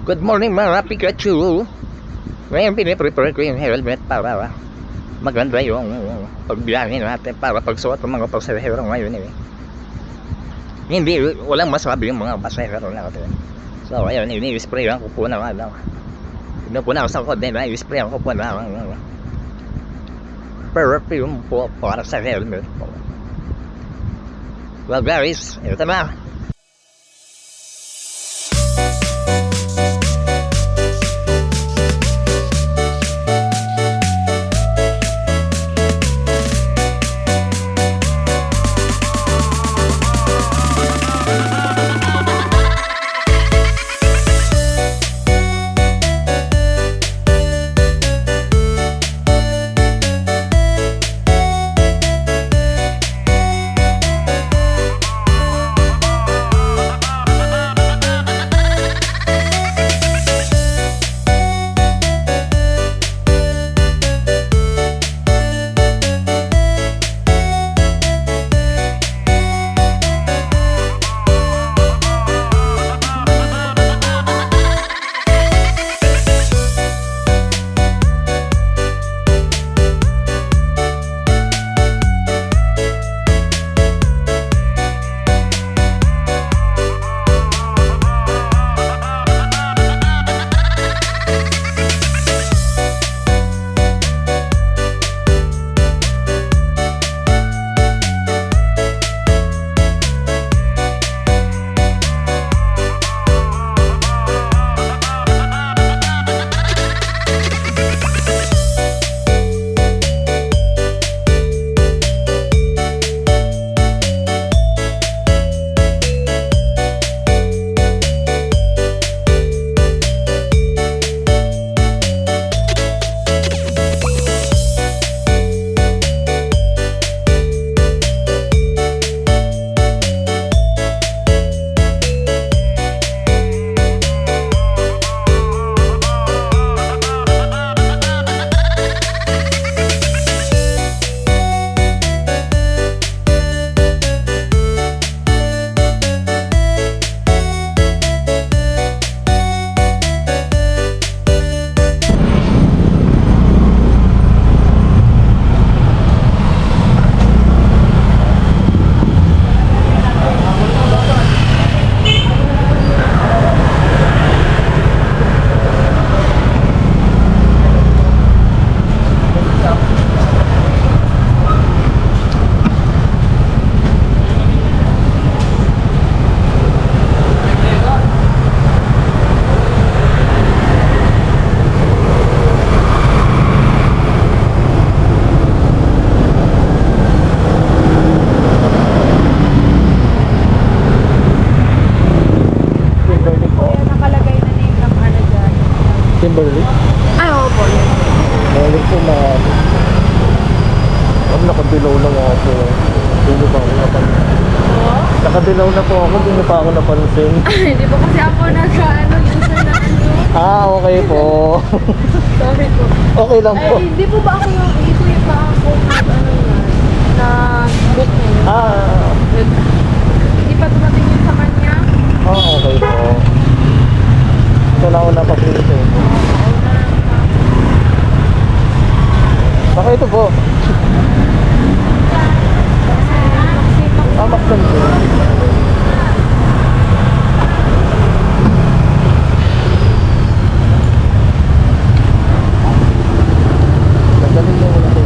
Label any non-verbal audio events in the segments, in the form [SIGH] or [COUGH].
Good morning mga Pikachu. Ngayon piniprepare ko yung helmet para maganda yung pagbiyahin natin para pagsuot ng mga pasahero ngayon eh. Hindi, walang masabi yung mga pasahero natin. So ayun, ini-spray ko po na ano. Hindi po na sa kod nila, i-spray ko po na. Perfume po para sa helmet po. Well guys, ito na. Kimberly? Ay, oo po. Meron po na... Ang nakadilaw lang ako. Hindi pa ako napansin. Nakadilaw na po ako, hindi pa ako napansin. [LAUGHS] Hindi po kasi ako nag-ano, na ano. Ah, okay po. [LAUGHS] Sorry po. Okay lang po. Ay, hindi po ba ako yung, po yung ba ako nag ano yan, nag-book ngayon. Ah, Hindi pa dumating yun sa kanya. ah okay po. Ito na ako napapansin. Baka ito po. Ah, maksan po. Magaling mo muna po.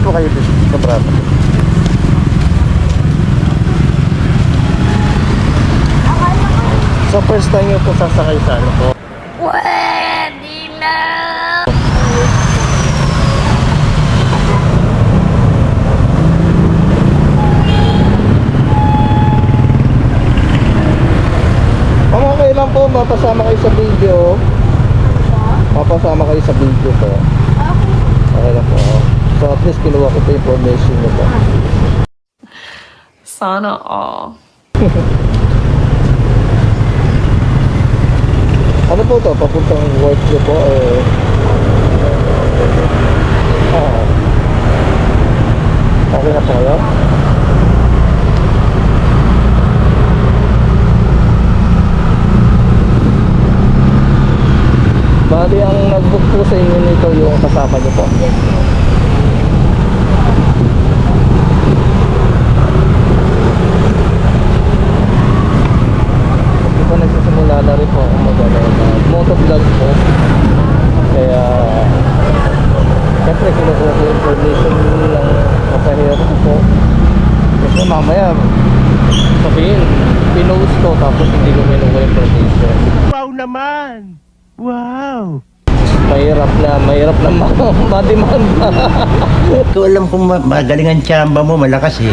Dapat po kayo dito sa Bravo. So first time niyo po sasakay sa ano po? Pwede na! Ma'am, okay lang po, mapasama kayo sa video. Mapasama kayo sa video po. Okay lang po. So at least kinuha ko pa information nyo ba. Sana all. [LAUGHS] ano po to? Papuntang work nyo po? Eh... Oh. Okay na po kayo? Bali, ang nag-book po sa inyo nito yung kasama niyo po? Yes, po. Tapos hindi ko minukul yung provision. Wow naman! Wow! Mahirap na, mahirap na ma [LAUGHS] mademand. Hindi ko alam kung magaling ang mo, malakas eh.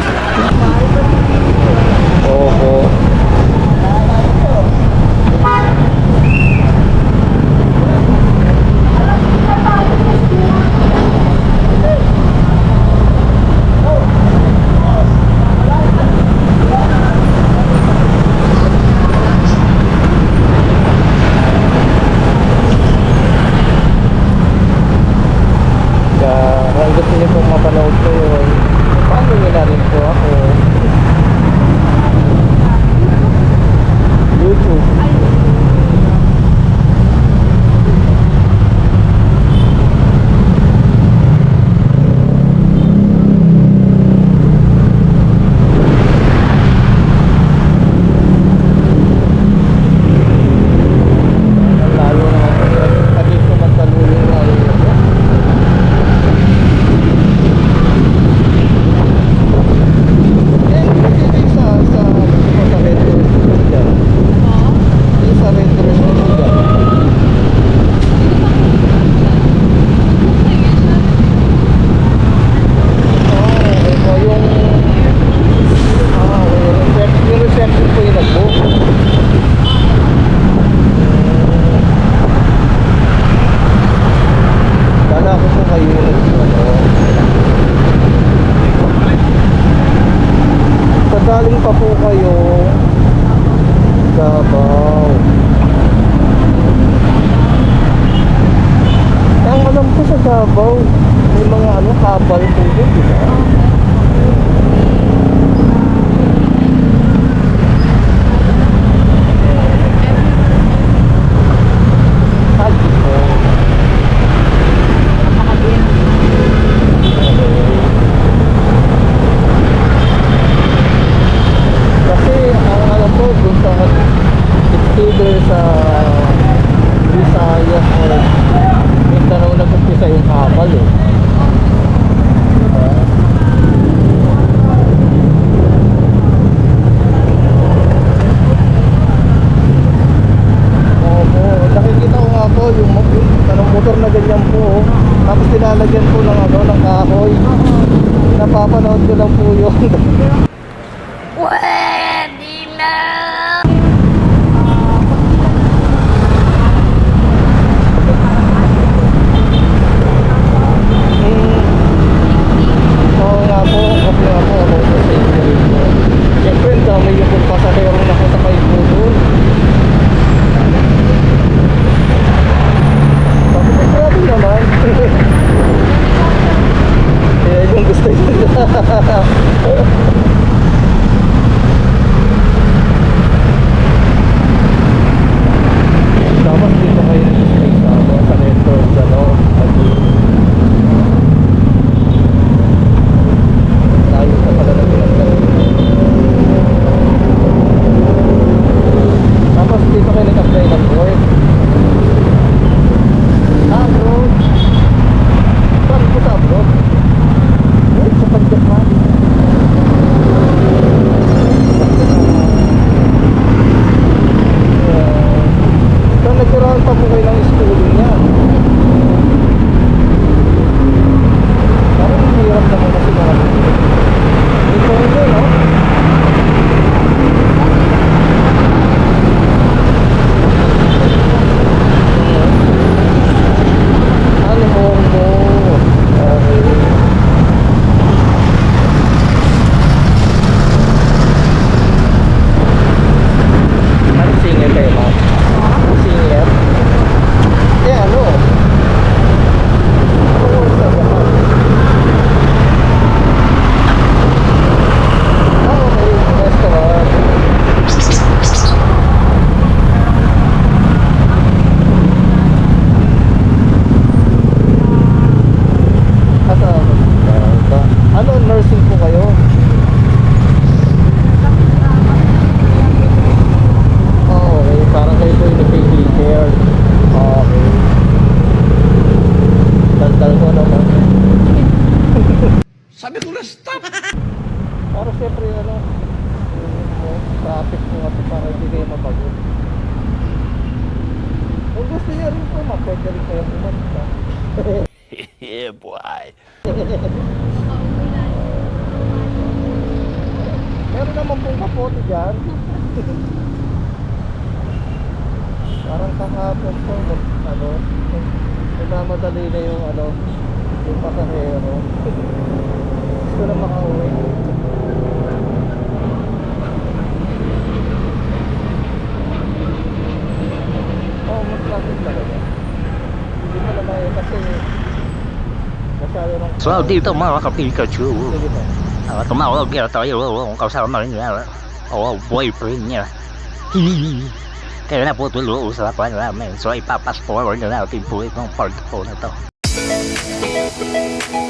Davao. Ang alam ko sa Davao, napapanood ko lang po yun. [LAUGHS] Sana all. Ano syempre ano, yung traffic mo kasi para hindi kayo mapagod. Kung gusto niya rin po, ma, pwede rin kayo pumunta. yeah, boy. Meron naman pong kapote dyan. Parang kahapon po, ano, nagmamadali na yung ano, yung pasahero. Gusto na makauwi. Oo, oh, mas traffic talaga. Hindi mo naman yun kasi masyado ng... So dito mga ka-Pikachu. Sige po. Uh, tumawag kaya tayo ang kasama rin niya. O boyfriend niya. [LAUGHS] Kaya na po tulo usapan namin. So ipapas forward na natin po itong part po na to. So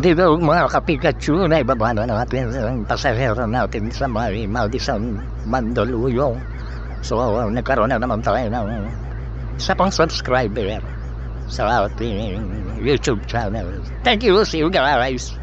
dito mga ka-Pikachu na ibaba na natin ang pasahero natin sa may Maldisang Mandaluyong. So nagkaroon na naman tayo ng isa pang subscriber sa ating YouTube channel. Thank you, see you guys!